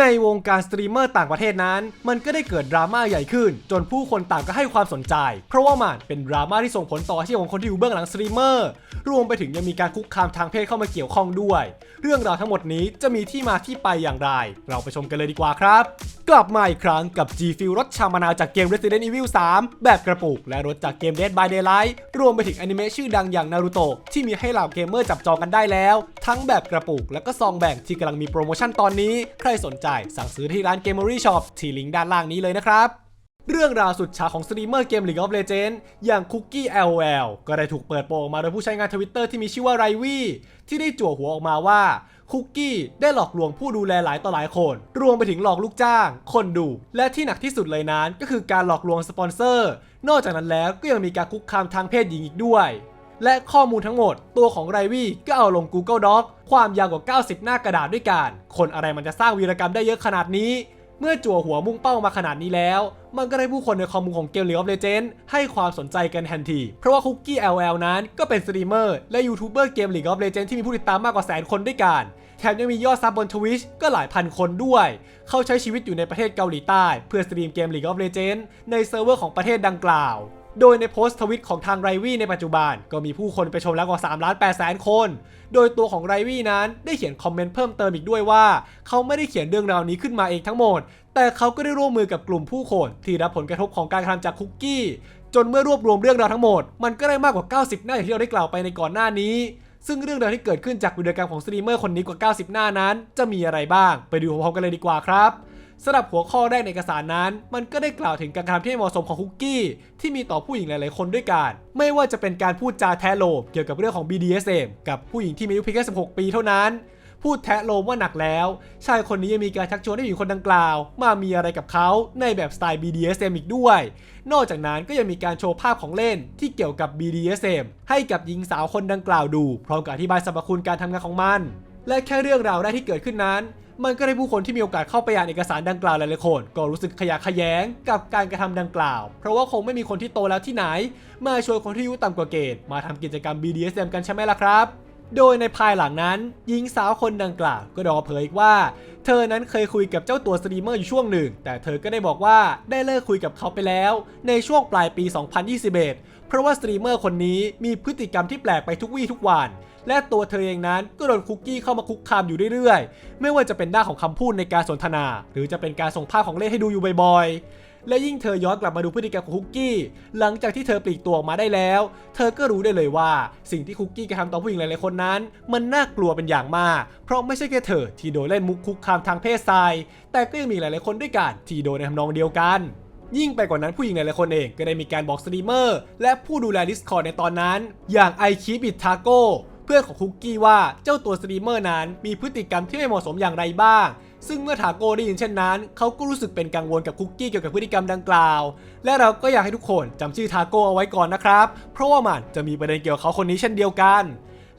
ในวงการสตรีมเมอร์ต่างประเทศนั้น มันก็ได้เกิดดราม่าใหญ่ขึ้น จนผู้คนต่างก็ให้ความสนใจ เพราะว่ามันเป็นดราม่าที่ส่งผลต่ออาชีพของคนที่อยู่เบื้องหลังสตรีมเมอร์รวมไปถึงยังมีการคุกคามทางเพศเข้ามาเกี่ยวข้องด้วย เรื่องราวทั้งหมดนี้จะมีที่มาที่ไปอย่างไร เราไปชมกันเลยดีกว่าครับกลับมาอีกครั้งกับ G f i l รถชามะนาวจากเกม Resident Evil 3 แบบกระปุก และรถจากเกม Dead by Daylight รวมไปถึงอนิเมะชื่อดังอย่างนารูโตะที่มีให้เหล่าเกมเมอร์จับจองกันได้แล้ว ทั้งแบบกระปุก และก็ซองแบ่งที่กำลังมีโปรโมชั่นตอนนี้ ใครสนใจสั่งซื้อที่ร้าน Gamery Shop ที่ลิงก์ด้านล่างนี้เลยนะครับเรื่องราวสุดฉาของสตรีมเมอร์เกม League of Legends อย่างคุกกี้ LOL ก็ได้ถูกเปิดโปงมาโดยผู้ใช้งานทวิตเตอร์ที่มีชื่อว่าไรวี่ที่ได้จั่วหัวออกมาว่า คุกกี้ได้หลอกลวงผู้ดูแลหลายต่อหลายคน รวมไปถึงหลอกลูกจ้าง คนดู และที่หนักที่สุดเลยนั้น ก็คือการหลอกลวงสปอนเซอร์ นอกจากนั้นแล้วก็ยังมีการคุกคามทางเพศหญิงอีกด้วย และข้อมูลทั้งหมด ตัวของไรวี่ก็เอาลง Google Doc ความยาวกว่า 90 หน้ากระดาษด้วยกัน คนอะไรมันจะสร้างวีรกรรมได้เยอะขนาดนี้ เมื่อจั่วหัวมุ่งเป้ามาขนาดนี้แล้ว มันก็ได้ผู้คนในคอมมูนของเกม League of Legends ให้ความสนใจกันทันที เพราะว่าคุกกี้ LL นั้นก็เป็นสตรีมเมอร์และยูทูบเบอร์เกม League of Legends ที่มีผู้ติดตามมากกว่าแสนคนด้วยกันแถมยังมียอดซับบนทวิชก็หลายพันคนด้วย เขาใช้ชีวิตอยู่ในประเทศเกาหลีใต้ เพื่อสตรีมเกม League of Legends ในเซิร์ฟเวอร์ของประเทศดังกล่าว โดยในโพสต์ทวิตของทางไรวี่ในปัจจุบัน ก็มีผู้คนไปชมแล้วกว่า3ล้าน8แสนคน โดยตัวของไรวี่นั้นได้เขียนคอมเมนต์เพิ่มเติมอีกด้วยว่า เขาไม่ได้เขียนเรื่องราวนี้ขึ้นมาเองทั้งหมด แต่เขาก็ได้ร่วมมือกับกลุ่มผู้คน ที่รับผลกระทบของการกระทำจากคุกกี้ จนเมื่อรวบรวมเรื่องราวทั้งหมด มันก็ได้มากกว่า 90 หน้าอย่างที่เราได้กล่าวไปในก่อนหน้านี้ซึ่งเรื่องราวที่เกิดขึ้นจากวิดีโอกรรมของสตรีมเมอร์คนนี้กว่า 90 หน้านั้น จะมีอะไรบ้าง ไปดูพร้อมกันเลยดีกว่าครับ สำหรับหัวข้อแรกในเอกสารนั้น มันก็ได้กล่าวถึงการกระทำที่ไม่เหมาะสมของคุกกี้ ที่มีต่อผู้หญิงหลายๆ คนด้วยกัน ไม่ว่าจะเป็นการพูดจาแท้โลมเกี่ยวกับเรื่องของ BDSM กับผู้หญิงที่มีอายุเพียงแค่16 ปีเท่านั้น พูดแทะโลมว่าหนักแล้ว ชายคนนี้ยังมีการชักชวนให้หญิงคนดังกล่าว มามีอะไรกับเขาในแบบสไตล์ BDSM อีกด้วย นอกจากนั้นก็ยังมีการโชว์ภาพของเล่นที่เกี่ยวกับ BDSM ให้กับหญิงสาวคนดังกล่าวดู พร้อมกับอธิบายสรรพคุณการทำงานของมัน และแค่เรื่องราวแรกที่เกิดขึ้นนั้น มันก็ได้ผู้คนที่มีโอกาสเข้าไปอ่านเอกสารดังกล่าวหลายๆคน ก็รู้สึกขยะขยงกับการกระทำดังกล่าว เพราะว่าคงไม่มีคนที่โตแล้วที่ไหน มาชวนคนที่อายุต่ำกว่าเกณฑ์มาทำกิจกรรม BDSM กันใช่ไหมล่ะครับ โดยในภายหลังนั้นหญิงสาวคนดังกล่าวก็ดอเผยอีกว่า เธอนั้นเคยคุยกับเจ้าตัวสตรีมเมอร์อยู่ช่วงหนึ่ง แต่เธอก็ได้บอกว่าได้เลิกคุยกับเขาไปแล้ว ในช่วงปลายปี 2021 เพราะว่าสตรีมเมอร์คนนี้มีพฤติกรรมที่แปลกไปทุกวี่ทุกวันและตัวเธอเองนั้นก็โดนคุกกี้เข้ามาคุกคามอยู่เรื่อยๆ ไม่ว่าจะเป็นหน้าของคำพูดในการสนทนา หรือจะเป็นการส่งภาพของเล่นให้ดูอยู่บ่อยๆ และยิ่งเธอย้อนกลับมาดูพฤติกรรมของคุกกี้ หลังจากที่เธอปลีกตัวออกมาได้แล้ว เธอก็รู้ได้เลยว่า สิ่งที่คุกกี้กระทำต่อผู้หญิงหลายๆคนนั้น มันน่ากลัวเป็นอย่างมาก เพราะไม่ใช่แค่เธอที่โดนเล่นมุกคุกคามทางเพศทราย แต่ก็ยังมีหลายๆคนด้วยกันที่โดนในทำนองเดียวกันยิ่งไปกว่านั้นผู้หญิงหลายๆคนเองก็ได้มีการบอกสตรีมเมอร์ และผู้ดูแล Discord ในตอนนั้น อย่างไอคิบิททาโกเพื่อนของคุกกี้ว่าเจ้าตัวสตรีมเมอร์นั้นมีพฤติกรรมที่ไม่เหมาะสมอย่างไรบ้าง ซึ่งเมื่อทาโก้ได้ยินเช่นนั้น เขาก็รู้สึกเป็นกังวลกับคุกกี้เกี่ยวกับพฤติกรรมดังกล่าว และเราก็อยากให้ทุกคนจำชื่อทาโก้เอาไว้ก่อนนะครับ เพราะว่ามันจะมีประเด็นเกี่ยวกับเขาคนนี้เช่นเดียวกัน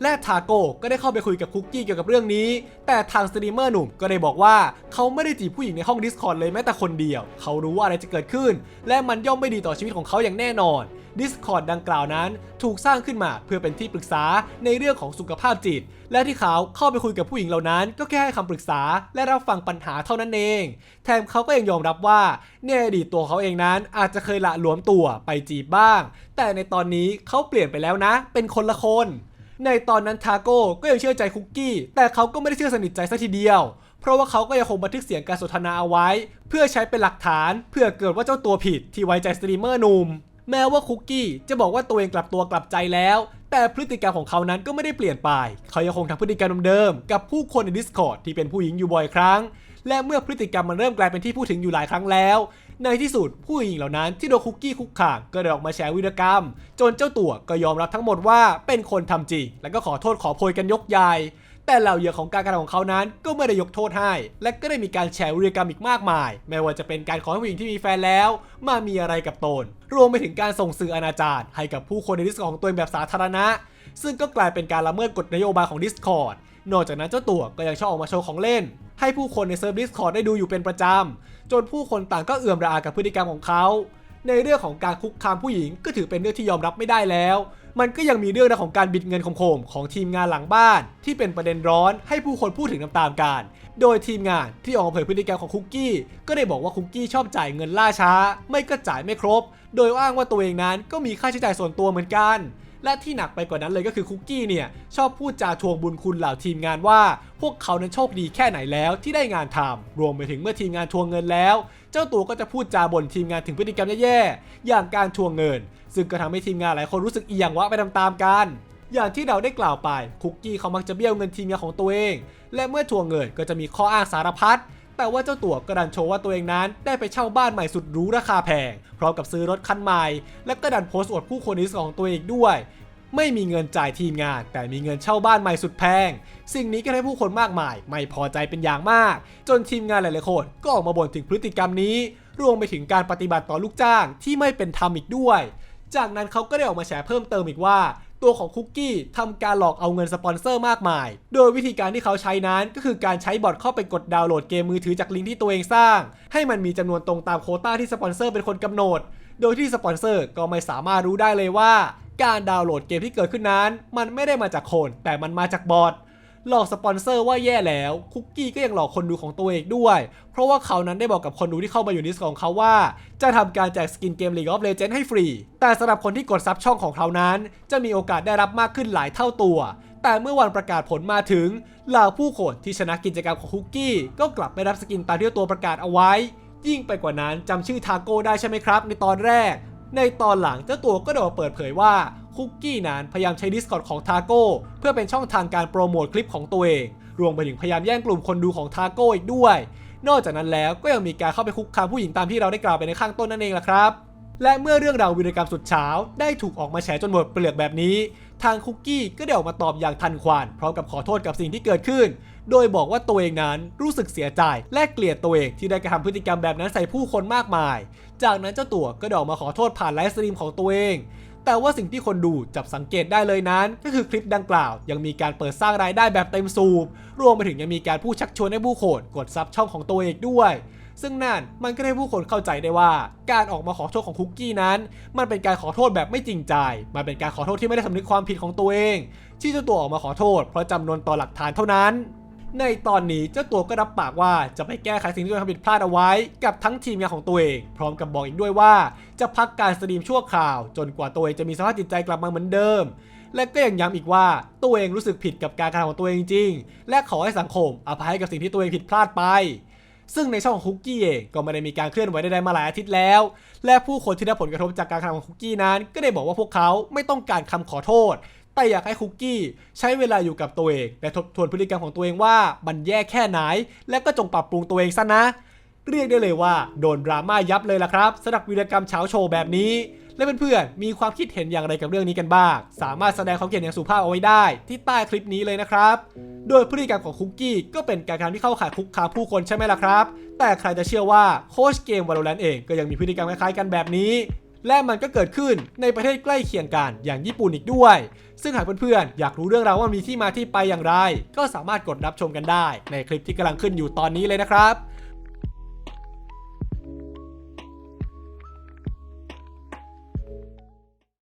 และทาโก้ก็ได้เข้าไปคุยกับคุกกี้เกี่ยวกับเรื่องนี้ แต่ทางสตรีมเมอร์หนุ่มก็ได้บอกว่าเขาไม่ได้จีบผู้หญิงในห้อง Discord เลยแม้แต่คนเดียว เขารู้ว่าอะไรจะเกิดขึ้น และมันย่อมไม่ดีต่อชีวิตของเขาอย่างแน่นอน Discord ดังกล่าวนั้น ถูกสร้างขึ้นมาเพื่อเป็นที่ปรึกษาในเรื่องของสุขภาพจิต และที่เขาเข้าไปคุยกับผู้หญิงเหล่านั้น ก็แค่ให้คำปรึกษาและรับฟังปัญหาเท่านั้นเอง แถมเขาก็ยังยอมรับว่าในอดีตตัวเขาเองนั้นอาจจะเคยละหลวมตัวไปจีบบ้าง แต่ในตอนนี้เขาเปลี่ยนไปแล้วนะ เป็นคนละคน ในตอนนั้นทาโก้ก็ยังเชื่อใจคุกกี้ แต่เขาก็ไม่ได้เชื่อสนิทใจซะทีเดียว เพราะว่าเขาก็ยังคงบันทึกเสียงการสนทนาเอาไว้ เพื่อใช้เป็นหลักฐาน เพื่อเกิดว่าเจ้าตัวผิดที่ไว้ใจสตรีมเมอร์หนุ่ม แม้ว่าคุกกี้จะบอกว่าตัวเองกลับตัวกลับใจแล้ว แต่พฤติกรรมของเขานั้นก็ไม่ได้เปลี่ยนไป เขายังคงทำพฤติกรรมเดิมๆกับผู้คนใน Discord ที่เป็นผู้หญิงอยู่บ่อยครั้ง และเมื่อพฤติกรรมมันเริ่มกลายเป็นที่พูดถึงอยู่หลายครั้งแล้ว ในที่สุดผู้หญิงเหล่านั้นที่โดนคุกกี้คุกคามก็ได้ออกมาแชร์วิรกรรม จนเจ้าตัวก็ยอมรับทั้งหมดว่าเป็นคนทำจริง และก็ขอโทษขอโพยกันยกใหญ่ แต่เหล่าเหยื่อของการกระทำของเขานั้นก็ไม่ได้ยกโทษให้ และก็ได้มีการแชร์วิรกรรมอีกมากมาย ไม่ว่าจะเป็นการขอให้ผู้หญิงที่มีแฟนแล้ว มามีอะไรกับตน รวมไปถึงการส่งสื่ออนาจารให้กับผู้คนในดิสคอร์ของตัวเองแบบสาธารณะ ซึ่งก็กลายเป็นการละเมิดกฎนโยบายของ Discord นอกจากนั้นเจ้าตัวก็ยังชอบออกมาโชว์ของเล่น ให้ผู้คนในเซิร์ฟ Discord ได้ดูอยู่เป็นประจำ จนผู้คนต่างก็เอื่อมระอากับพฤติกรรมของเขา ในเรื่องของการคุกคามผู้หญิงก็ถือเป็นเรื่องที่ยอมรับไม่ได้แล้ว มันก็ยังมีเรื่องราวของการบิดเงินโคมๆของทีมงานหลังบ้าน ที่เป็นประเด็นร้อนให้ผู้คนพูดถึงตามๆกัน โดยทีมงานที่ออกมาเผยพฤติกรรมของคุกกี้ ก็ได้บอกว่าคุกกี้ชอบจ่ายเงินล่าช้า ไม่ก็จ่ายไม่ครบ โดยอ้างว่าตัวเองนั้นก็มีค่าใช้จ่ายส่วนตัวเหมือนกันและที่หนักไปกว่านั้นเลยก็คือคุกกี้เนี่ย ชอบพูดจาทวงบุญคุณเหล่าทีมงานว่า พวกเขานั้นโชคดีแค่ไหนแล้วที่ได้งานทำรวมไปถึงเมื่อทีมงานทวงเงินแล้ว เจ้าตัวก็จะพูดจาบ่นทีมงานถึงพฤติกรรมแย่ๆอย่างการทวงเงิน ซึ่งก็ทำให้ทีมงานหลายคนรู้สึกเอียงวะไปตามๆกัน อย่างที่เราได้กล่าวไปคุกกี้เขามักจะเบี้ยวเงินทีมงานของตัวเอง และเมื่อทวงเงินก็จะมีข้ออ้างสารพัดแต่ว่าเจ้าตัวก็ดันโชว์ว่าตัวเองนั้น ได้ไปเช่าบ้านใหม่สุดหรูราคาแพงพร้อมกับซื้อรถคันใหม่ และก็ดันโพสต์อวดผู้คนในลิสของตัวเองด้วย ไม่มีเงินจ่ายทีมงาน แต่มีเงินเช่าบ้านใหม่สุดแพง สิ่งนี้ก็ทำให้ผู้คนมากมาย ไม่พอใจเป็นอย่างมาก จนทีมงานหลายๆคนก็ออกมาบ่นถึงพฤติกรรมนี้ รวมไปถึงการปฏิบัติต่อลูกจ้างที่ไม่เป็นธรรมอีกด้วย จากนั้นเขาก็ได้ออกมาแฉเพิ่มเติมอีกว่า ตัวของคุกกี้ทำการหลอกเอาเงินสปอนเซอร์มากมาย โดยวิธีการที่เขาใช้นั้นก็คือการใช้บอทเข้าไปกดดาวน์โหลดเกมมือถือจากลิงก์ที่ตัวเองสร้าง ให้มันมีจำนวนตรงตามโคต้าที่สปอนเซอร์เป็นคนกำหนด โดยที่สปอนเซอร์ก็ไม่สามารถรู้ได้เลยว่า การดาวน์โหลดเกมที่เกิดขึ้นนั้น มันไม่ได้มาจากคนแต่มันมาจากบอท หลอกสปอนเซอร์ว่าแย่แล้ว คุกกี้ก็ยังหลอกคนดูของตัวเองด้วย เพราะว่าเขานั้นได้บอกกับคนดูที่เข้ามาอยู่ในลิสต์ของเขาว่า จะทำการแจกสกินเกม League of Legends ให้ฟรี แต่สำหรับคนที่กดซับช่องของเขานั้น จะมีโอกาสได้รับมากขึ้นหลายเท่าตัว แต่เมื่อวันประกาศผลมาถึงเหล่าผู้คนที่ชนะกิจกรรมของคุกกี้ ก็กลับไม่รับสกินตามที่ตัวประกาศเอาไว้ ยิ่งไปกว่านั้นจำชื่อทาโก้ได้ใช่ไหมครับ ในตอนแรก ในตอนหลังเจ้าตัวก็ได้ออกมาเปิดเผยว่า คุกกี้นั้นพยายามใช้ Discord ของทาโก้เพื่อเป็นช่องทางการโปรโมทคลิปของตัวเอง รวมไปถึงพยายามแย่งกลุ่มคนดูของทาโก้อีกด้วย นอกจากนั้นแล้วก็ยังมีการเข้าไปคุกคามผู้หญิงตามที่เราได้กล่าวไปในข้างต้นนั่นเองล่ะครับ และเมื่อเรื่องราววีรกรรมสุดเช้า ได้ถูกออกมาแฉจนหมดเปลือกแบบนี้ ทางคุกกี้ก็ได้ออกมาตอบอย่างทันควันพร้อมกับขอโทษกับสิ่งที่เกิดขึ้น โดยบอกว่าตัวเองนั้นรู้สึกเสียใจและเกลียดตัวเองที่ได้กระทำพฤติกรรมแบบนั้นใส่ผู้คนมากมาย จากนั้นเจ้าตัวก็ได้ออกมาขอโทษผ่านไลฟ์สตรีมของตัวเอง แต่ว่าสิ่งที่คนดูจับสังเกตได้เลยนั้น ก็คือคลิปดังกล่าว ยังมีการเปิดสร้างรายได้แบบเต็มสูบ รวมไปถึงยังมีการพูดชักชวนให้ผู้คนกดซับช่องของตัวเองด้วย ซึ่งนั่นมันก็ให้ผู้คนเข้าใจได้ว่า การออกมาขอโทษของคุกกี้นั้น มันเป็นการขอโทษแบบไม่จริงใจ มันเป็นการขอโทษที่ไม่ได้สำนึกความผิดของตัวเอง ที่เจ้าตัวออกมาขอโทษ เพราะจำนวนต่อหลักฐานเท่านั้น ในตอนนี้เจ้าตัวก็รับปากว่าจะไปแก้ไขสิ่งที่ตัวเองทำผิดพลาดเอาไว้ กับทั้งทีมงานของตัวเอง พร้อมกับบอกอีกด้วยว่า จะพักการสตรีมชั่วคราว จนกว่าตัวเองจะมีสภาพจิตใจกลับมาเหมือนเดิม และก็ยังย้ำอีกว่าตัวเองรู้สึกผิดกับการกระทำของตัวเองจริง และขอให้สังคมอภัยกับสิ่งที่ตัวเองผิดพลาดไปซึ่งในช่องของคุกกี้เองก็ไม่ได้มีการเคลื่อนไหวใดๆมาหลายอาทิตย์แล้ว และผู้คนที่ได้ผลกระทบจากการกระทำของคุกกี้นั้น ก็ได้บอกว่าพวกเขาไม่ต้องการคำขอโทษ แต่อยากให้คุกกี้ใช้เวลาอยู่กับตัวเองและทบทวนพฤติกรรมของตัวเองว่ามันแย่แค่ไหน และก็จงปรับปรุงตัวเองซะนะ เรียกได้เลยว่าโดนดราม่ายับเลยล่ะครับสำหรับวีรกรรมเช้าโชว์แบบนี้ และเพื่อนๆมีความคิดเห็นอย่างไรกับเรื่องนี้กันบ้าง สามารถแสดงความคิดเห็นอย่างสุภาพเอาไว้ได้ ที่ใต้คลิปนี้เลยนะครับ โดยพฤติกรรมของคุกกี้ก็เป็นการกระทำที่เข้าข่ายคุกคามผู้คนใช่ไหมล่ะครับ แต่ใครจะเชื่อว่าโค้ชเกม Valorant เองก็ยังมีพฤติกรรมคล้ายๆกันแบบนี้ และมันก็เกิดขึ้นในประเทศใกล้เคียงกันอย่างญี่ปุ่นอีกด้วย ซึ่งหากเพื่อนๆอยากรู้เรื่องราวว่ามีที่มาที่ไปอย่างไร ก็สามารถกดรับชมกันได้ ในคลิปที่กำลังขึ้นอยู่ตอนนี้เลยนะครับ